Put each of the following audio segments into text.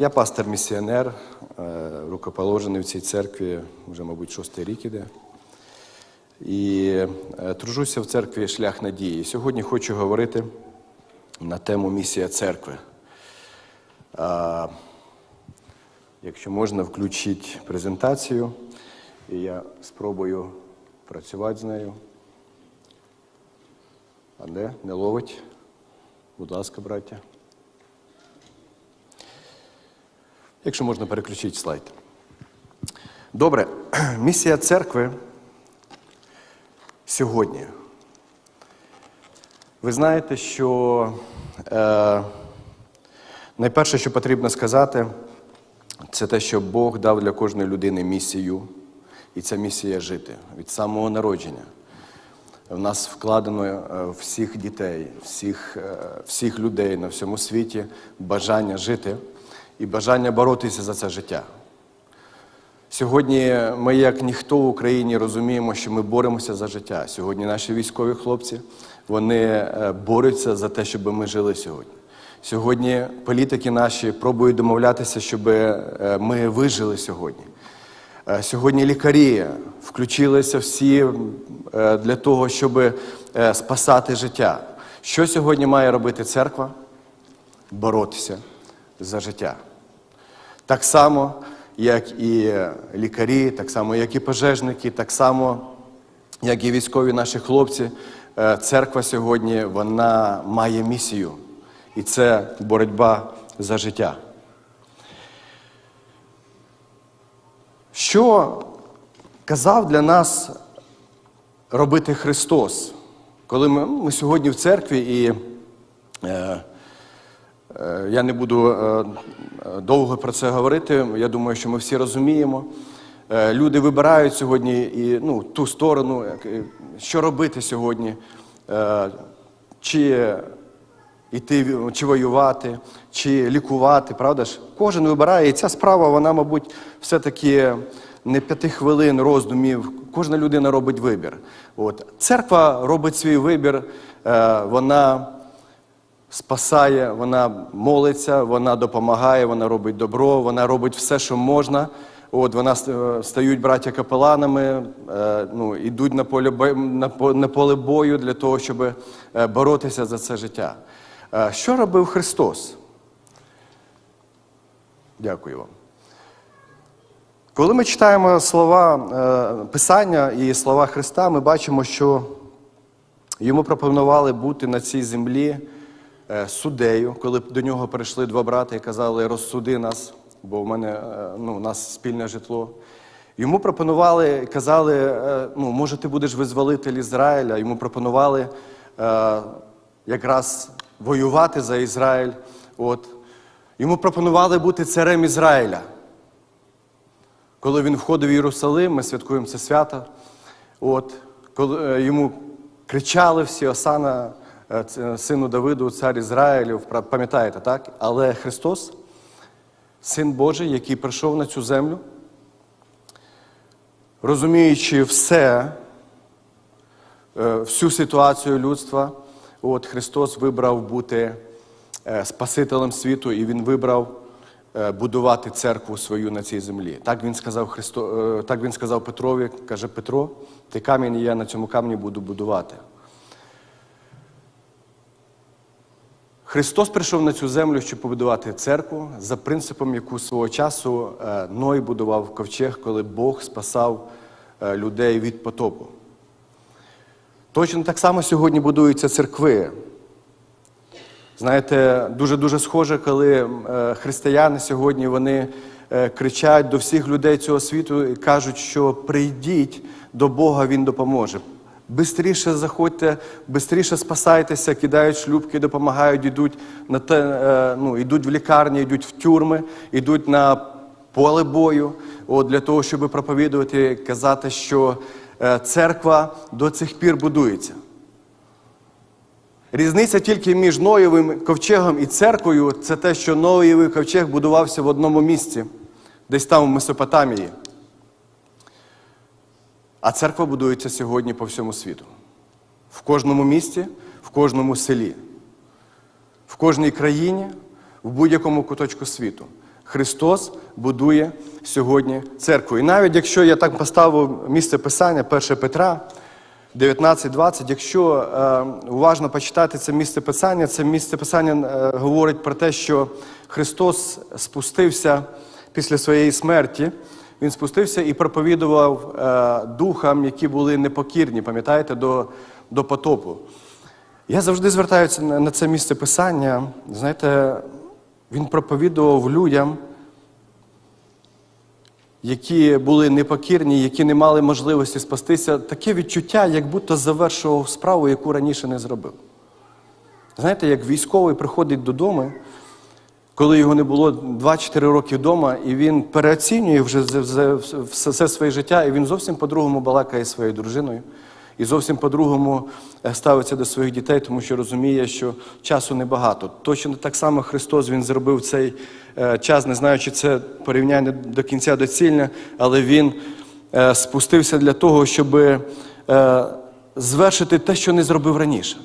Я пастор-місіонер, е, рукоположений в цій церкві вже, мабуть, шостий рік іде. І е, тружуся в церкві Шлях надії. Сьогодні хочу говорити на тему місія церкви. А, Якщо можна, включіть презентацію, і я спробую працювати з нею. А де? Не ловить? Будь ласка, браття. Якщо можна, переключіть слайд. Добре, місія церкви сьогодні. Ви знаєте, що е, найперше, що потрібно сказати, це те, що Бог дав для кожної людини місію, і ця місія жити від самого народження. В нас вкладено е, всіх дітей, всіх, е, всіх людей на всьому світі бажання жити і бажання боротися за це життя. Сьогодні ми, як ніхто в Україні, розуміємо, що ми боремося за життя. Сьогодні наші військові хлопці вони е, борються за те, щоб ми жили сьогодні. Сьогодні політики наші пробують домовлятися, щоб е, ми вижили сьогодні. Е, Сьогодні лікарі включилися всі для того, щоб спасати життя. Що сьогодні має робити церква? Боротися за життя. Так само, як і лікарі, так само, як і пожежники, так само, як і військові наші хлопці, е, церква сьогодні вона має місію, і це боротьба за життя. Що казав для нас робити Христос, коли ми, ми сьогодні в церкві і. Е, Я не буду е, е, довго про це говорити. Я думаю, що ми всі розуміємо. Е, Люди вибирають сьогодні і, ну, ту сторону, е, що робити сьогодні, Е, чи йти, чи воювати, чи лікувати, правда ж? Кожен вибирає, і ця справа, вона, мабуть, все-таки не п'яти хвилин роздумів. Кожна людина робить вибір. От. Церква робить свій вибір, е, вона спасає, вона молиться, вона допомагає, вона робить добро, вона робить все, що можна. От вона стають браття капеланами, е, ну, йдуть на поле, на, по- на поле бою для того, щоб е, боротися за це життя. Е, Що робив Христос? Дякую вам. Коли ми читаємо слова е, Писання і слова Христа, ми бачимо, що Йому пропонували бути на цій землі е, суддею, коли до нього прийшли два брати і казали, розсуди нас, бо в мене е, ну, у нас спільне житло. Йому пропонували, казали, е, ну, може, ти будеш визволитель Ізраїля. Йому пропонували е, якраз воювати за Ізраїль. От. Йому пропонували бути царем Ізраїля. Коли він входив в Єрусалим, ми святкуємо це свято. От, коли е, йому кричали всі Осана, е, сину Давиду, цар Ізраїлів, пам'ятаєте, так? Але Христос, син Божий, який прийшов на цю землю, розуміючи все, е, всю ситуацію людства, от Христос вибрав бути е, Спасителем світу, і Він вибрав е, будувати церкву свою на цій землі. Так він сказав Христо, е, так він сказав Петрові, каже Петро, ти камінь, я на цьому камні буду будувати. Христос прийшов на цю землю, щоб побудувати церкву за принципом, яку свого часу е, Ной будував ковчег, коли Бог спасав е, людей від потопу. Точно так само сьогодні будуються церкви. Знаєте, дуже-дуже схоже, коли е, християни сьогодні вони кричать до всіх людей цього світу і кажуть, що прийдіть до Бога, Він допоможе. Бистріше заходьте, бистріше спасайтеся, кидають шлюбки, допомагають, йдуть на те, е, ну, йдуть в лікарні, йдуть в тюрми, йдуть на поле бою, от, для того, щоб проповідувати, казати, що е, церква до цих пір будується. Різниця тільки між Ноєвим ковчегом і церквою це те, що Ноєвий ковчег будувався в одному місці, десь там в Месопотамії. А церква будується сьогодні по всьому світу. В кожному місті, в кожному селі, в кожній країні, в будь-якому куточку світу. Христос будує сьогодні церкву. І навіть якщо я так поставив місце писання 1 Петра 19.20, якщо е, уважно почитати це місце писання, це місце писання е, говорить про те, що Христос спустився після своєї смерті. Він спустився і проповідував е, духам, які були непокірні, пам'ятаєте, до, до потопу. Я завжди звертаюся на це місце писання. Знаєте, він проповідував людям, які були непокірні, які не мали можливості спастися, таке відчуття, як будто завершував справу, яку раніше не зробив. Знаєте, як військовий приходить додому, коли його не було 2-4 роки вдома, і він переоцінює вже все своє життя, і він зовсім по-другому балакає своєю дружиною, і зовсім по-другому е, ставиться до своїх дітей, тому що розуміє, що часу небагато. Точно так само Христос Він зробив цей е, час, не знаю, чи це порівняння до кінця доцільне, але Він е, спустився для того, щоб звершити те, що не зробив раніше.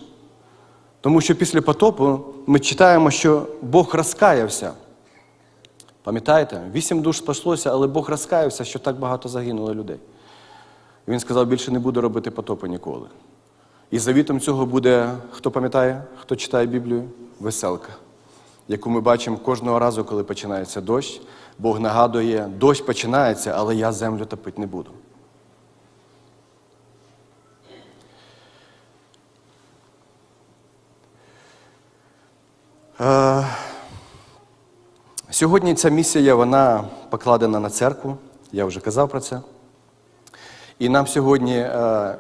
Тому що після потопу ми читаємо, що Бог розкаявся. Пам'ятаєте? Вісім душ спаслося, але Бог розкаявся, що так багато загинуло людей. І Він сказав, більше не буду робити потопу ніколи. І завітом цього буде, хто пам'ятає, хто читає Біблію? Веселка, яку ми бачимо кожного разу, коли починається дощ. Бог нагадує, дощ починається, але я землю топити не буду. Сьогодні ця місія вона покладена на церкву, я вже казав про це. І нам сьогодні е,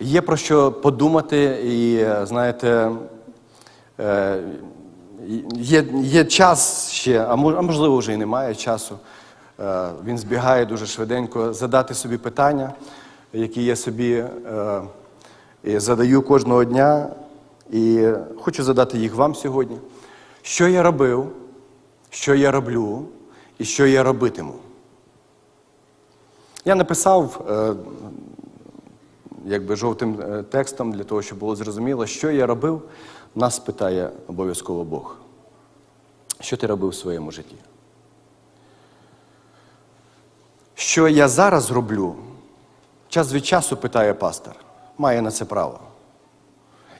є про що подумати, і е, знаєте, е, є, є час ще, а можливо вже і немає часу. Е, Він збігає дуже швиденько задати собі питання, які я собі е, задаю кожного дня, і хочу задати їх вам сьогодні. Що я робив, що я роблю і що я робитиму? Я написав е, якби жовтим е, текстом для того, щоб було зрозуміло, що я робив, нас питає обов'язково Бог. Що ти робив в своєму житті? Що я зараз роблю, час від часу питає пастор, має на це право.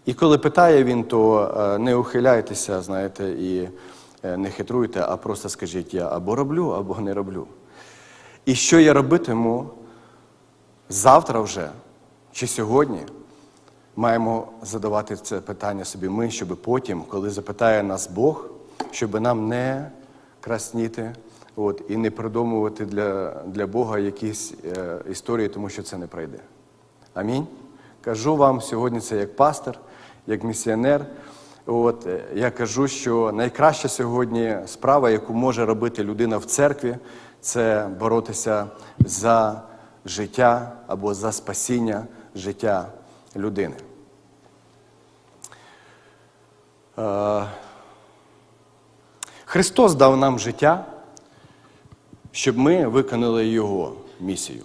І коли питає він, то е, не ухиляйтеся, знаєте, і не хитруйте, а просто скажіть, я або роблю, або не роблю. І що я робитиму завтра вже чи сьогодні, маємо задавати це питання собі ми, щоб потім, коли запитає нас Бог, щоб нам не красніти от, і не придумувати для, для Бога якісь е, історії, тому що це не пройде. Амінь. Кажу вам сьогодні це як пастор, як місіонер. От, е, я кажу, що найкраща сьогодні справа, яку може робити людина в церкві, це боротися за життя або за спасіння життя людини. Е, Христос дав нам життя, щоб ми виконали Його місію.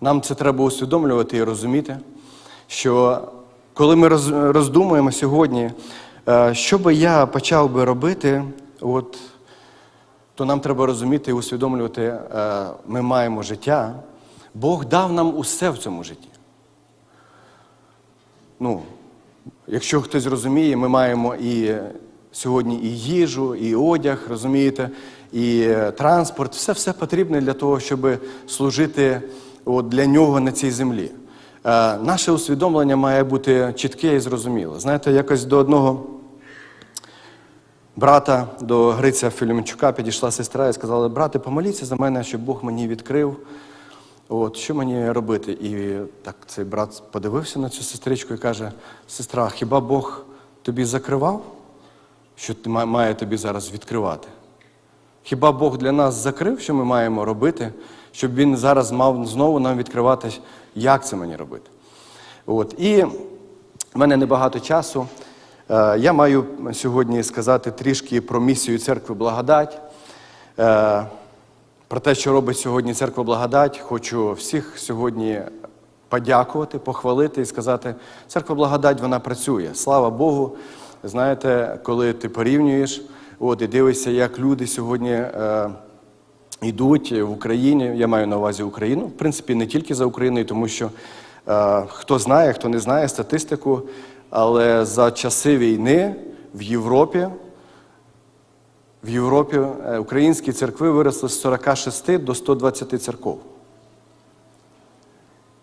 Нам це треба усвідомлювати і розуміти, що коли ми роздумуємо сьогодні, що би я почав би робити, от, то нам треба розуміти і усвідомлювати, е, ми маємо життя. Бог дав нам усе в цьому житті. Ну, якщо хтось розуміє, ми маємо і сьогодні і їжу, і одяг, розумієте, і е, транспорт, все все потрібне для того, щоб служити от, для нього на цій землі. Е, наше усвідомлення має бути чітке і зрозуміле. Знаєте, якось до одного брата, до Гриця Філімчука підійшла сестра і сказала: брате, помоліться за мене, щоб Бог мені відкрив. От, що мені робити? І так цей брат подивився на цю сестричку і каже: сестра, хіба Бог тобі закривав, що має тобі зараз відкривати? Хіба Бог для нас закрив, що ми маємо робити, щоб Він зараз мав знову нам відкривати, як це мені робити? От. І в мене небагато часу. Е, Я маю сьогодні сказати трішки про місію церкви Благодать. Е, Про те, що робить сьогодні церква Благодать, хочу всіх сьогодні подякувати, похвалити і сказати, церква Благодать вона працює. Слава Богу. Знаєте, коли ти порівнюєш От, і дивишся, як люди сьогодні е, йдуть в Україні. Я маю на увазі Україну. В принципі, не тільки за Україною, тому що е, хто знає, хто не знає статистику, але за часи війни в Європі в Європі е, українські церкви виросли з 46 до 120 церков.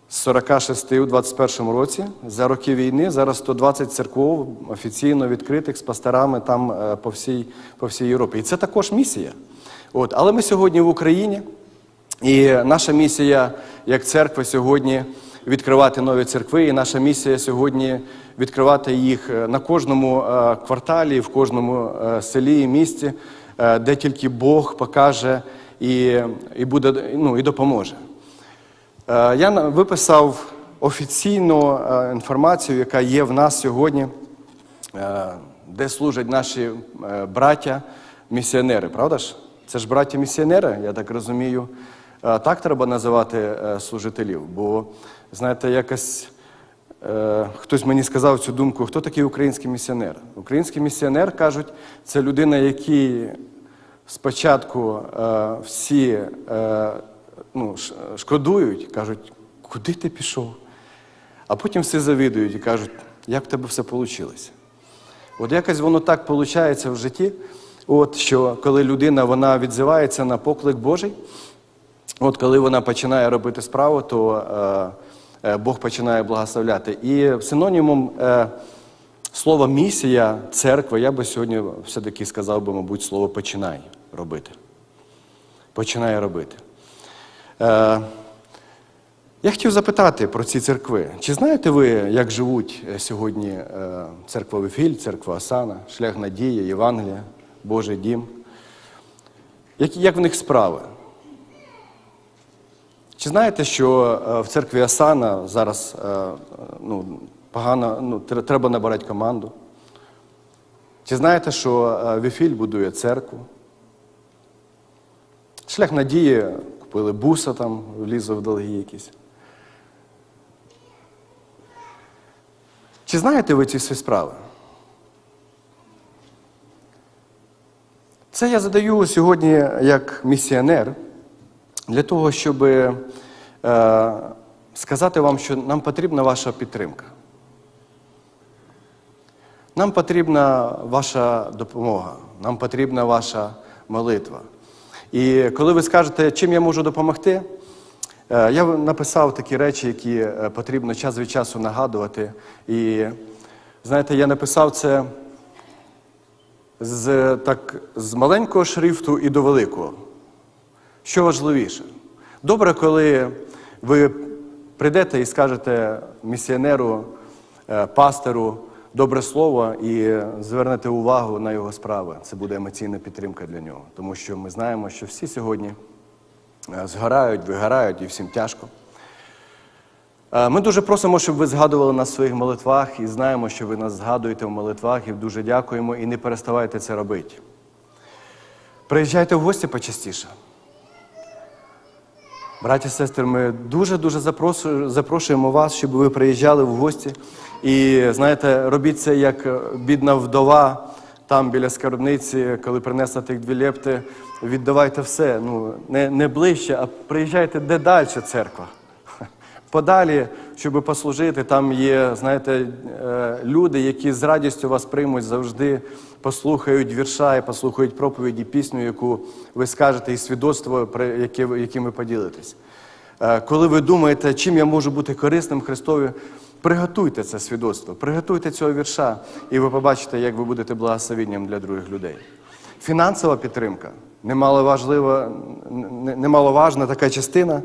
З 46 у 21 році за роки війни зараз 120 церков офіційно відкритих з пасторами там е, по всій, по всій Європі. І це також місія. От. Але ми сьогодні в Україні, і наша місія як церква сьогодні відкривати нові церкви, і наша місія сьогодні відкривати їх е, на кожному е, кварталі, в кожному е, селі і місті, де тільки Бог покаже і, і, буде, ну, і допоможе. Я виписав офіційну інформацію, яка є в нас сьогодні, де служать наші браття місіонери, правда ж? Це ж браття місіонери, я так розумію. Так треба називати служителів. Бо, знаєте, якось е, хтось мені сказав цю думку, хто такий український місіонер? Український місіонер, кажуть, це людина, який спочатку е, всі е, ну, шкодують, кажуть, куди ти пішов? А потім всі завідують і кажуть, як в тебе все вийшло. От якось воно так виходить в житті, от, що коли людина вона відзивається на поклик Божий, от коли вона починає робити справу, то е, Бог починає благословляти. І синонімом е, слова місія, церква, я би сьогодні все-таки сказав би, мабуть, слово починай робити. Починає робити. Е, я хотів запитати про ці церкви. Чи знаєте ви, як живуть е, сьогодні е, церква Вифіль, церква Осана, шлях Надія, Євангелія, Божий дім? Як, як в них справи? Чи знаєте, що е, в церкві Осана зараз е, ну, погано, ну, треба набирати команду? Чи знаєте, що е, Вифіль будує церкву? Шлях надії купили буса там, влізли в долги якісь. Чи знаєте ви ці всі справи? Це я задаю сьогодні як місіонер для того, щоб е, сказати вам, що нам потрібна ваша підтримка. Нам потрібна ваша допомога, нам потрібна ваша молитва. І коли ви скажете, чим я можу допомогти, е, я написав такі речі, які е, потрібно час від часу нагадувати. І знаєте, я написав це з, так, з маленького шрифту і до великого. Що важливіше? Добре, коли ви прийдете і скажете місіонеру, е, пастору добре слово і звернете увагу на його справи. Це буде емоційна підтримка для нього. Тому що ми знаємо, що всі сьогодні е, згорають, вигорають і всім тяжко. Е, Ми дуже просимо, щоб ви згадували нас в своїх молитвах і знаємо, що ви нас згадуєте в молитвах і дуже дякуємо і не переставайте це робити. Приїжджайте в гості почастіше. Браті сестри, ми дуже-дуже запрошуємо вас, щоб ви приїжджали в гості. І знаєте, робіть це як бідна вдова там біля скарбниці, коли принесла тих дві лепти, віддавайте все. Ну, не, не ближче, а приїжджайте де далі церква. Подалі, щоб послужити, там є, знаєте, е, люди, які з радістю вас приймуть завжди, послухають вірша і послухають проповіді, пісню, яку ви скажете, і свідоцтво, про яким ви поділитесь. Е, Коли ви думаєте, чим я можу бути корисним Христові, приготуйте це свідоцтво, приготуйте цього вірша, і ви побачите, як ви будете благословенням для других людей. Фінансова підтримка немаловажлива, немаловажна така частина.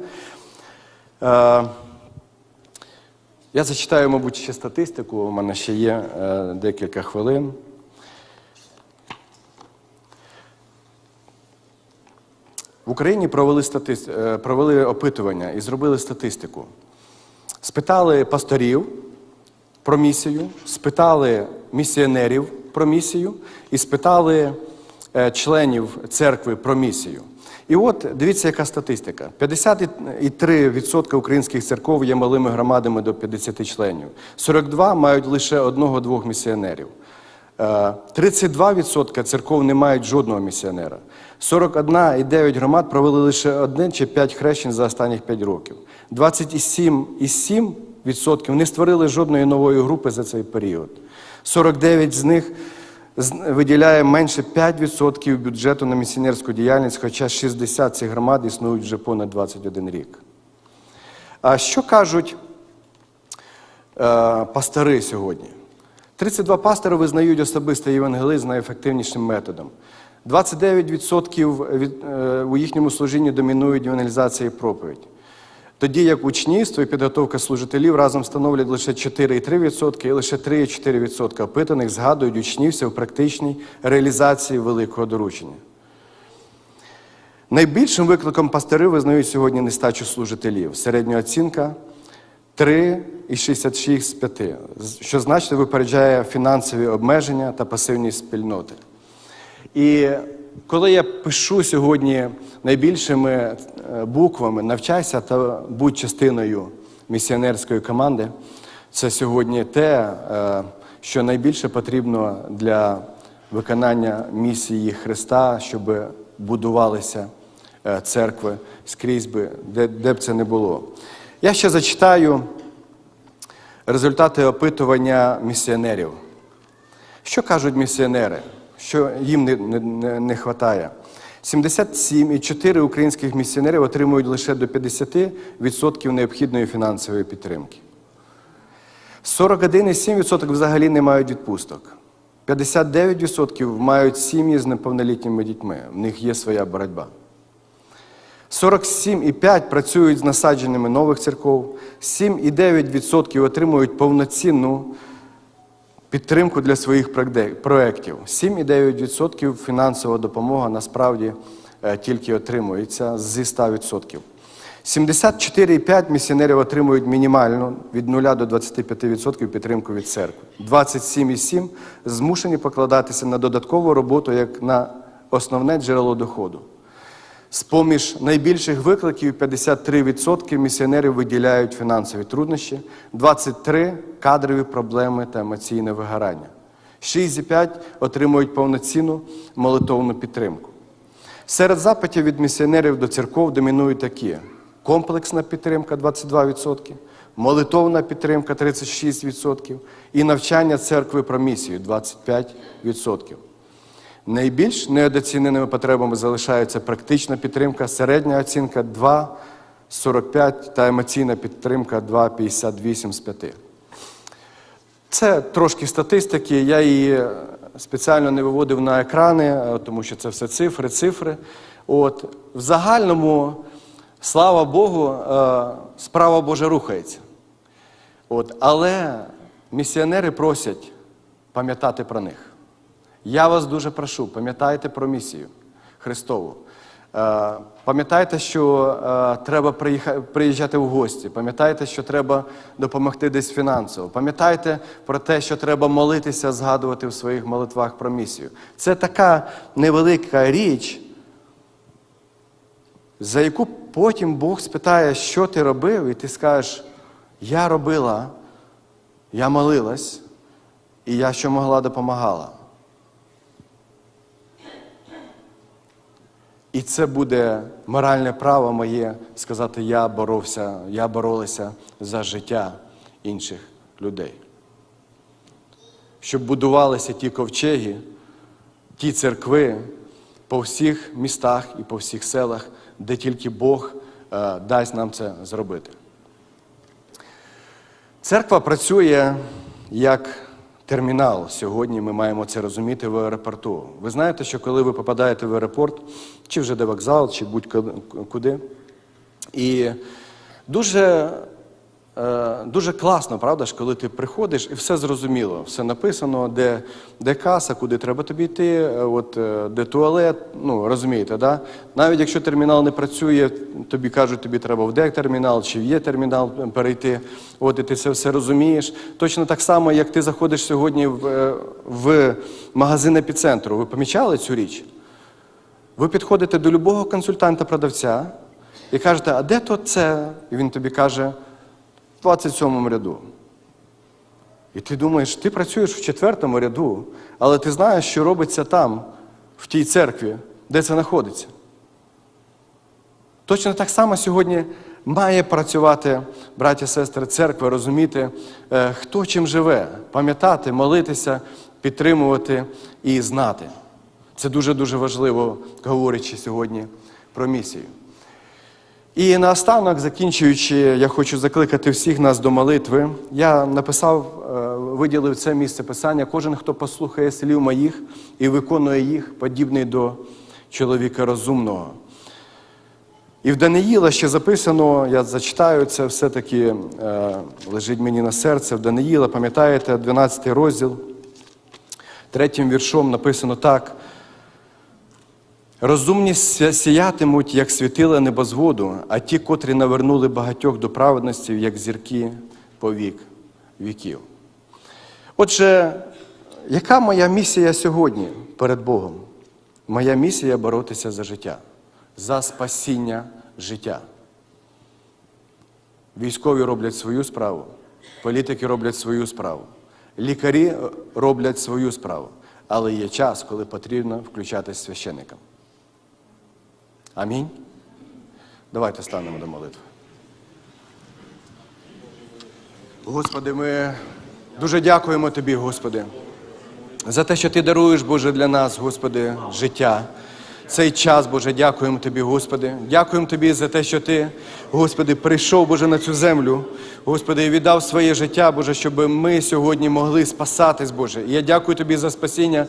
Я зачитаю, мабуть, ще статистику, у мене ще є е, декілька хвилин. В Україні провели, статис... е, провели опитування і зробили статистику. Спитали пасторів про місію, спитали місіонерів про місію і спитали е, членів церкви про місію. І от дивіться, яка статистика: 53% українських церков є малими громадами до 50 членів. 42 мають лише одного-двох місіонерів. Е, 32% церков не мають жодного місіонера. 41,9 громад провели лише один чи п'ять хрещень за останніх 5 років. 27,7% не створили жодної нової групи за цей період. 49 з них виділяє менше 5% бюджету на місіонерську діяльність, хоча 60 цих громад існують вже понад 21 рік. А що кажуть е, пастори сьогодні? 32 пастори визнають особистий євангелизм найефективнішим методом. 29% від, е, у їхньому служінні домінують евангелізація і проповідь. Тоді як учнівство і підготовка служителів разом становлять лише 4,3% і лише 3,4% опитаних згадують учнівця в практичній реалізації великого доручення. Найбільшим викликом пастори визнають сьогодні нестачу служителів. Середня оцінка 3,66 з 5, що значно випереджає фінансові обмеження та пасивність спільноти. І коли я пишу сьогодні найбільшими е, буквами навчайся та будь частиною місіонерської команди, це сьогодні те, е, що найбільше потрібно для виконання місії Христа, щоб будувалися е, церкви скрізь би, де, де б це не було. Я ще зачитаю результати опитування місіонерів. Що кажуть місіонери? Що їм не, не, не, хватає? 77,4 українських місіонерів отримують лише до 50% необхідної фінансової підтримки. 41,7% взагалі не мають відпусток. 59% мають сім'ї з неповнолітніми дітьми. В них є своя боротьба. 47,5% працюють з насадженнями нових церков, 7,9% отримують повноцінну підтримку для своїх проєктів. 7,9% фінансова допомога насправді е, тільки отримується зі 100%. 74,5 місіонерів отримують мінімальну від 0 до 25% підтримку від церкви. 27,7 змушені покладатися на додаткову роботу як на основне джерело доходу. З-поміж найбільших викликів 53% місіонерів виділяють фінансові труднощі, 23 кадрові проблеми та емоційне вигорання. 6,5 отримують повноцінну молитовну підтримку. Серед запитів від місіонерів до церков домінують такі: комплексна підтримка 22%, молитовна підтримка 36% і навчання церкви про місію 25%. Найбільш недоціненими потребами залишається практична підтримка, середня оцінка 2,45 та емоційна підтримка 2,58 з 5. Це трошки статистики. Я її спеціально не виводив на екрани, е, тому що це все цифри, цифри. От, в загальному, слава Богу, е, справа Божа рухається. От, але місіонери просять пам'ятати про них. Я вас дуже прошу, пам'ятайте про місію Христову. Е, Пам'ятайте, що е, треба приїжджати в гості. Пам'ятайте, що треба допомогти десь фінансово. Пам'ятайте про те, що треба молитися, згадувати в своїх молитвах про місію. Це така невелика річ, за яку потім Бог спитає, що ти робив, і ти скажеш, я робила, я молилась, і я що могла допомагала. І це буде моральне право моє сказати, я боровся, я боролася за життя інших людей. Щоб будувалися ті ковчеги, ті церкви по всіх містах і по всіх селах, де тільки Бог е, дасть нам це зробити. Церква працює як термінал. Сьогодні ми маємо це розуміти в аеропорту. Ви знаєте, що коли ви попадаєте в аеропорт, чи вже де вокзал, чи будь-куди, і дуже, дуже класно, правда ж, коли ти приходиш і все зрозуміло, все написано, де, де каса, куди треба тобі йти, е, от, е, де туалет, ну розумієте, да? навіть якщо термінал не працює, тобі кажуть, тобі треба в де-термінал, чи в є-термінал перейти, от і ти це все розумієш. Точно так само, як ти заходиш сьогодні в, е, в магазин епіцентру. Ви помічали цю річ? Ви підходите до любого консультанта-продавця і кажете, а де то це? І він тобі каже, в 27 ряду. І ти думаєш, ти працюєш в четвертому ряду, але ти знаєш, що робиться там, в тій церкві, де це знаходиться. Точно так само сьогодні має працювати, браття, сестри, церква, розуміти, е, хто чим живе, пам'ятати, молитися, підтримувати і знати. Це дуже-дуже важливо, говорячи сьогодні про місію. І наостанок, закінчуючи, я хочу закликати всіх нас до молитви. Я написав, е, виділив це місце писання. Кожен, хто послухає слів моїх і виконує їх, подібний до чоловіка розумного. І в Даниїла ще записано, я зачитаю це все-таки е, лежить мені на серце. В Даниїла, пам'ятаєте, 12 розділ, третім віршом написано так. Розумні сіятимуть, як світила небозводу, а ті, котрі навернули багатьох до праведності, як зірки по вік віків. Отже, яка моя місія сьогодні перед Богом? Моя місія боротися за життя, за спасіння життя. Військові роблять свою справу, політики роблять свою справу, лікарі е, роблять свою справу. Але є час, коли потрібно включатись священникам. Амінь. Давайте станемо до молитви. Господи, ми дуже дякуємо Тобі, Господи, за те, що Ти даруєш, Боже, для нас, Господи, життя. Цей час, Боже, дякуємо Тобі, Господи. Дякуємо Тобі за те, що Ти, Господи, прийшов, Боже, на цю землю, Господи, і віддав своє життя, Боже, щоб ми сьогодні могли спасатись, Боже. І я дякую Тобі за спасіння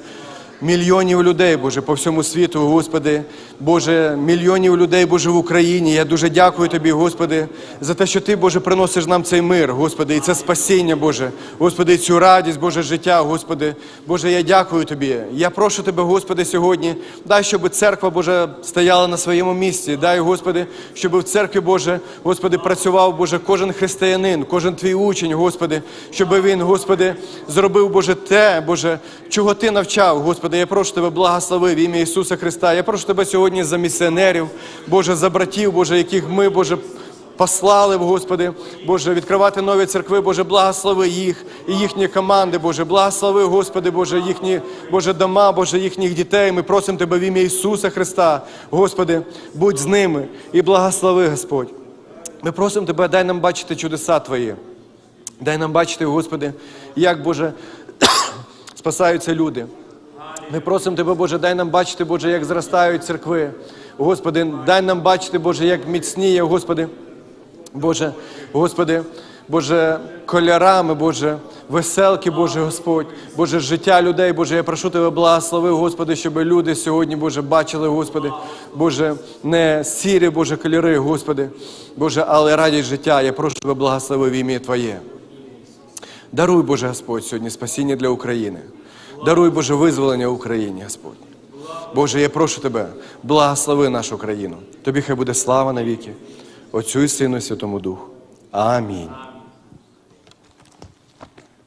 мільйонів людей, Боже, по всьому світу, Господи, Боже, мільйонів людей, Боже, в Україні. Я дуже дякую Тобі, Господи, за те, що Ти, Боже, приносиш нам цей мир, Господи, і це спасіння, Боже, Господи, і цю радість, Боже, життя, Господи. Боже, я дякую Тобі. Я прошу Тебе, Господи, сьогодні, дай, щоб церква, Боже, стояла на своєму місці. Дай, Господи, щоб в церкві, Боже, Господи, працював, Боже, кожен християнин, кожен твій учень, Господи, щоб він, Господи, зробив, Боже, те, Боже, чого Ти навчав, Господи. Я прошу Тебе, благослови в ім'я Ісуса Христа. Я прошу Тебе сьогодні за місіонерів, Боже, за братів, Боже, яких ми, Боже, послали, Господи, Боже, відкривати нові церкви, Боже, благослови їх і їхні команди, Боже, благослови, Господи, Боже, їхні, Боже, дома, Боже, їхніх дітей. Ми просимо Тебе в ім'я Ісуса Христа, Господи, будь з ними і благослови, Господь. Ми просимо Тебе, дай нам бачити чудеса Твої. Дай нам бачити, Господи, як, Боже, спасаються люди. Ми просимо Тебе, Боже, дай нам бачити, Боже, як зростають церкви. Господи, дай нам бачити, Боже, як міцніє, Господи, Боже, Господи, Боже, кольорами, Боже, веселки, Боже Господь, Боже, життя людей, Боже, я прошу Тебе, благослови, Господи, щоб люди сьогодні, Боже, бачили, Господи, Боже, не сірі, Боже, кольори, Господи, Боже, але радість життя. Я прошу Тебе, благослови в ім'я Твоє. Даруй, Боже Господь, сьогодні спасіння для України. Даруй, Боже, визволення Україні, Господь. Боже, я прошу Тебе, благослови нашу країну. Тобі хай буде слава навіки, Отцю і Сину і Святому Духу. Амінь.